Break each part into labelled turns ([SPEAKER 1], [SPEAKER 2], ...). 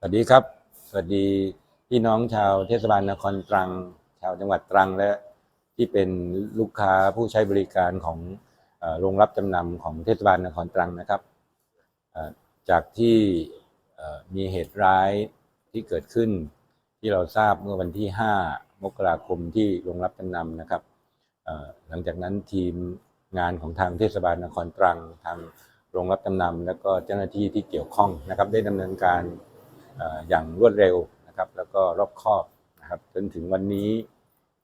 [SPEAKER 1] สวัสดีครับ สวัสดีพี่น้องชาวเทศบาลนครตรัง ชาวจังหวัดตรังและที่เป็นลูกค้าผู้ใช้บริการของเอ่อโรงรับจำนำของเทศบาลนครตรังนะครับ จากที่มีเหตุร้ายที่เกิดขึ้น ที่เราทราบเมื่อวันที่ 5 มกราคมที่โรงรับจำนำนะครับ หลังจากนั้นทีมงานของทางเทศบาลนครตรัง ทางโรงรับจำนำและก็เจ้าหน้าที่ที่เกี่ยวข้องนะครับ ได้ดำเนินการ อย่างรวดเร็วนะครับ แล้วก็รอบคอบนะครับจนถึงวันนี้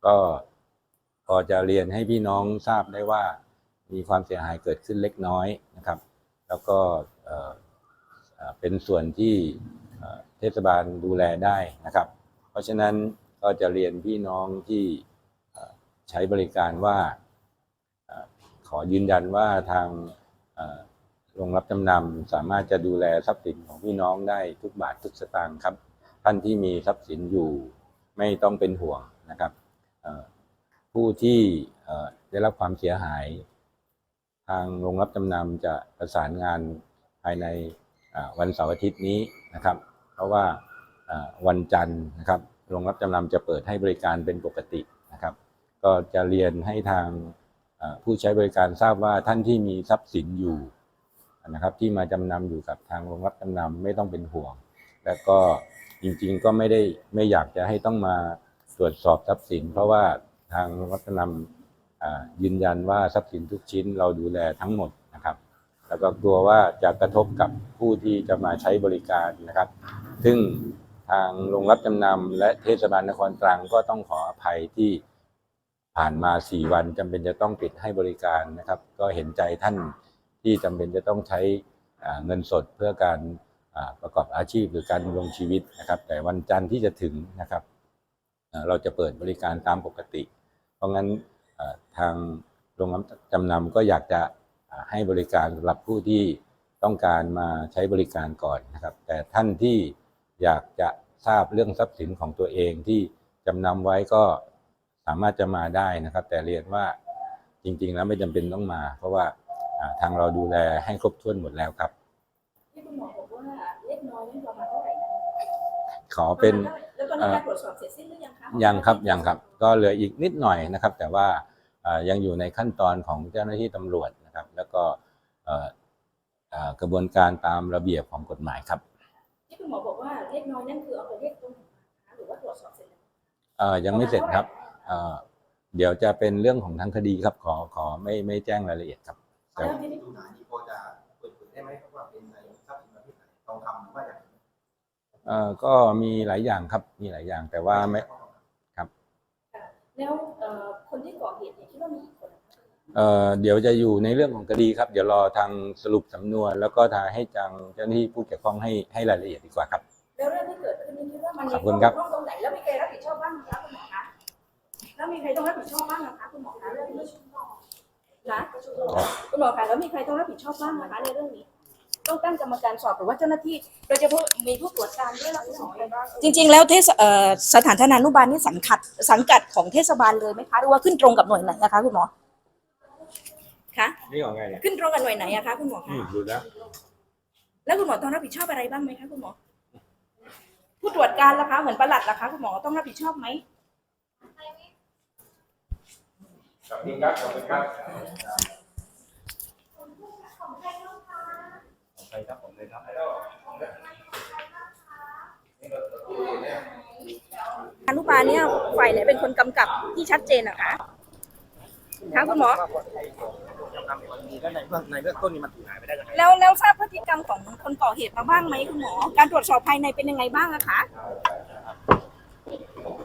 [SPEAKER 1] ก็พอจะเรียนให้พี่น้องทราบได้ว่ามีความเสียหายเกิดขึ้นเล็กน้อยนะครับ แล้วก็เป็นส่วนที่เทศบาลดูแลได้นะครับ เพราะฉะนั้นก็จะเรียนพี่น้องที่ใช้บริการว่าขอยืนยันว่าทาง โรงรับจำนำสามารถจะดูแลทรัพย์สินของพี่น้องได้ทุกบาททุกสตางค์ครับ ท่านที่มีทรัพย์สินอยู่ไม่ต้องเป็นห่วงนะครับผู้ที่ได้รับความเสียหาย ทางโรงรับจำนำจะประสานงานภายในวันเสาร์อาทิตย์นี้นะครับ เพราะว่าวันจันทร์นะครับโรงรับจำนำจะเปิดให้บริการเป็นปกตินะครับ ก็จะเรียนให้ทางผู้ใช้บริการทราบว่าท่านที่มีทรัพย์สินอยู่ นะครับที่มาจำนำอยู่กับทางโรงรับจำนำไม่ต้องเป็นห่วง และก็จริงๆก็ไม่ได้ไม่อยากจะให้ต้องมาตรวจสอบทรัพย์สิน เพราะว่าทางโรงรับจำนำยืนยันว่าทรัพย์สินทุกชิ้นเราดูแลทั้งหมดนะครับแล้วก็กลัวว่าจะกระทบกับผู้ที่จะมาใช้บริการนะครับ ซึ่งทางโรงรับจำนำและเทศบาลนครตรังก็ต้องขออภัยที่ผ่านมา 4 วันจำเป็นจะต้องปิดให้บริการนะครับ ก็เห็นใจท่าน ที่จำเป็นจะต้องใช้เงินสดเพื่อการประกอบอาชีพหรือการดำรงชีวิตนะครับ แต่วันจันทร์ที่จะถึงนะครับ เราจะเปิดบริการตามปกติ เพราะงั้นทางโรงรับจำนำก็อยากจะให้บริการสำหรับผู้ที่ต้องการมาใช้บริการก่อนนะครับ แต่ท่านที่อยากจะทราบเรื่องทรัพย์สินของตัวเองที่จำนำไว้ก็สามารถจะมาได้นะครับ แต่เรียนว่าจริง ๆ แล้วไม่จำเป็นต้องมา เพราะว่า ทางเราดูแลให้ครบถ้วนหมดแล้วครับ
[SPEAKER 2] ที่คุณหมอบอกว่าเล็กน้อยนี่ประมาณเท่าไหร่นะ
[SPEAKER 1] ขอเป็น
[SPEAKER 2] แล้วตอนนี้การตรวจสอบเสร็จสิ้นหรือยังคะ
[SPEAKER 1] ยังครับยังครับ ก็เหลืออีกนิดหน่อยนะครับ แต่ว่าอ่ายังอยู่ในขั้นตอนของเจ้าหน้าที่ตำรวจนะครับ แล้วก็เอ่ออ่ากระบวนการตามระเบียบของกฎหมายครับ
[SPEAKER 2] ที่คุณหมอบอกว่าเล็กน้อยนั่นคือเอาไปเรียกตรงไหนคะหรือว่าตรวจสอบเสร็จแล้ว
[SPEAKER 1] เอ่อยังไม่เสร็จครับเอ่อเดี๋ยวจะเป็นเรื่องของทางคดีครับขอขอไม่ไม่แจ้งรายละเอียดครับ
[SPEAKER 2] เอา แล้วที่นี่
[SPEAKER 3] ดูหนานี่พอจะเปิดเผยได้ไหมครับว่าเป็นในทรัพย์สินประเภทไหนทองคำหรือว่าอย่างอื่น
[SPEAKER 1] เอ่อก็มีหลายอย่างครับมีหลายอย่างแต่ว่าไม่
[SPEAKER 2] แล้วเอ่อคนที่ก่อเหตุเนี่ยคิดว่ามีกี่คนนะคะ
[SPEAKER 1] เอ่อเดี๋ยวจะอยู่ในเรื่องของคดีครับ เดี๋ยวรอทางสรุปสำนวน แล้วก็ทางให้ทางเจ้าหน้าที่ผู้เกี่ยวข้องให้ให้รายละเอียดดีกว่าครับ
[SPEAKER 2] แล้วเรื่องที่เกิดขึ้นนี่คิดว่ามันมี
[SPEAKER 1] ขอบคุณครับ
[SPEAKER 2] ข้อบกพร่องตรงไหนแล้วมีใครรับผิดชอบบ้างไหมคะคุณหมอคะแล้วมีใครต้องรับผิดชอบบ้างนะคะคุณหมอคะเรื่องนี้ นะคุณหมอคะแล้วมีใครต้องรับผิดชอบบ้างนะคะในเรื่องนี้ ต้องตั้งกรรมการสอบหรือว่าเจ้าหน้าที่โดยเฉพาะมีผู้ตรวจการด้วยนะคุณหมอจริง ๆ แล้วเทศเอ่อสถานธนานุบาลนี่สังกัดสังกัดของเทศบาลเลยไหมคะหรือว่าขึ้นตรงกับหน่วยไหนนะคะคุณหมอคะ
[SPEAKER 1] นี่ของไงเนี่ย
[SPEAKER 2] ขึ้นตรงกับหน่วยไหนอะคะคุณหมอ
[SPEAKER 1] อื
[SPEAKER 2] คะ
[SPEAKER 1] มดูแล้ว
[SPEAKER 2] แล้วคุณหมอต้องรับผิดชอบอะไรบ้างไหมคะคุณหมอ ผู้ตรวจการล่ะคะเหมือนประหลัดล่ะคะคุณหมอต้องรับผิดชอบไหม
[SPEAKER 3] ขอบคุณครับขอบคุณครับ
[SPEAKER 1] ใครครับผมเลยครับ
[SPEAKER 2] อนุบาลเนี่ยฝ่ายไหนเป็นคนกำกับที่ชัดเจนนะคะคะคุณหมอ
[SPEAKER 3] แล้วในเบื้องในเบื้องต้นนี่มันถูกหายไปได้ยังไง
[SPEAKER 2] แล้วแล้วทราบพฤติกรรมของคนก่อเหตุมาบ้างไหมคุณหมอ การตรวจสอบภายในเป็นยังไงบ้างอะคะ
[SPEAKER 3] เอ่